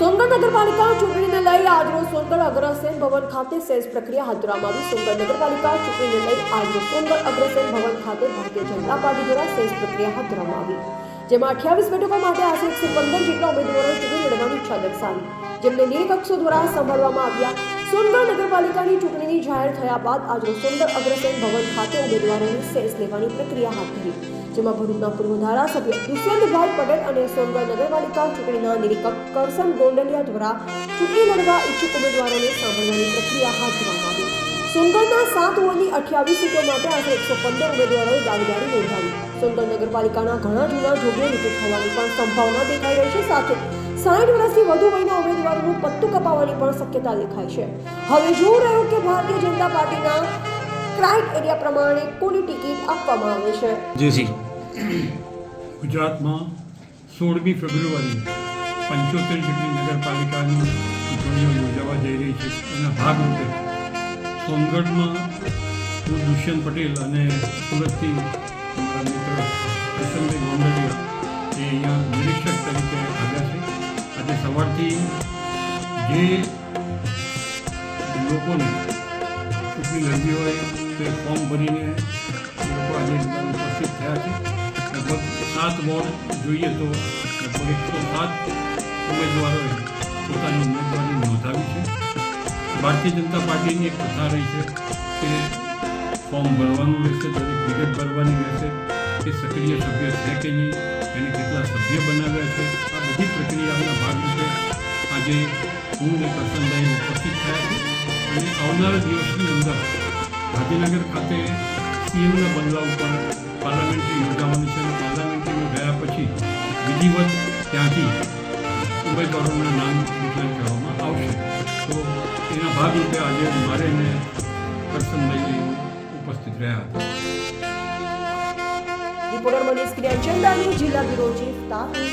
સોનગઢ નગરપાલિકા ચૂંટણીને લઈ આજરોજ સોનગઢ અગ્રસેન ભવન ખાતે સેલ્સ પ્રક્રિયા હાથ ધરવામાં આવી. સોનગઢ નગરપાલિકા ચૂંટણીને લઈ આજરોજ સોનગઢ અગ્રસેન ભવન ખાતે ભારતીય જનતા પાર્ટી દ્વારા સેલ્સ પ્રક્રિયા હાથ ધરવામાં આવી. જેમાં અઠ્યાવીસ બેઠકો માટે આશરે એકસો પંદર જેટલા ઉમેદવારોએ ચૂંટણી લડવાની ઈચ્છા દર્શાવી. જેમને નિરીક્ષો દ્વારા સંભાળવામાં આવ્યા. સોનગઢ નગરપાલિકાની ચૂંટણીની જાહેર થયા બાદ આજરોજ સોનગઢ અગ્રસેન ભવન ખાતે ઉમેદવારોની સેલ્સ લેવાની પ્રક્રિયા હાથ ધરી. જેમાં ભરૂચના પૂર્વ ધારાસભ્ય દુષ્યંતભાઈ પટેલ અને સોનગઢ નગરપાલિકા ચૂંટણીના નિરીક્ષક કરસન ગોંડલિયા દ્વારા ચૂંટણી લડવા ઈચ્છુક ઉમેદવારોને સાંભળવાની પ્રક્રિયા હાથ ધરવામાં આવી. સોનગઢના સાત વોર્ડની અઠ્યાવીસ સીટો માટે આશરે એકસો પંદર ઉમેદવારોએ દાવેદારી નોંધાવી. સોનગઢ નગરપાલિકાના ઘણા જૂના જોગીઓ વિજય થવાની પણ સંભાવના દેખાઈ રહી છે. સાથે સાઠ વર્ષથી વધુ વયના ઉમેદવારોનું પત્તું કપાવવાની પણ શક્યતા દેખાય છે. હવે જોવું રહ્યું કે ભારતીય જનતા પાર્ટીના ક્રાઇટેરિયા પ્રમાણે કોની ટિકિટ આપવામાં આવે છે. જીજી ગુજરાતમાં સોળમી ફેબ્રુઆરી પંચોતેર જેટલી નગરપાલિકાની ચૂંટણીઓ યોજાવા જઈ રહી છે. એના ભાગરૂપે સોનગઢમાં હું દુષ્યંત પટેલ અને સુરતથી મારા મિત્ર કિશનભાઈ ગોંડલિયા એ અહીંયા નિરીક્ષક તરીકે આવ્યા છે. આજે સવારથી જે લોકોને ચૂંટણી લડવી હોય તે ફોર્મ ભરીને ઉપસ્થિત થયા છે. લગભગ સાત વોર્ડ જોઈએ તો લગભગ એકસો સાત ઉમેદવારોએ પોતાની ઉમેદવારી નોંધાવી છે. ભારતીય જનતા પાર્ટીની એક પ્રથા રહી છે કે ફોર્મ ભરવાનું રહેશે, દરેક વિગત ભરવાની રહેશે. કે સક્રિય સભ્ય છે કે નહીં, એને કેટલા સભ્ય બનાવ્યા છે, આ બધી પ્રક્રિયાના ભાગરૂપે આજે હું અને કરશનભાઈ ઉપસ્થિત થયા છે અને આવનારા દિવસની અંદર ગાંધીનગર ખાતે સીએમના બદલાવ ઉપર પાર્લામેન્ટરી યોજાવાની છે પાર્લામેન્ટરીમાં ગયા પછી વિધિવત ત્યાંથી ઉમેદવારોના નામ ડિક્લેર કરવામાં આવશે. તો એના ભાગરૂપે આજે મારે એને કરશનભાઈ ઉપસ્થિત રહ્યા હતા. રિપોર્ટર મનીષ ક્રિયાચંદાની જિલ્લા બ્યુરો ચીફ તાપી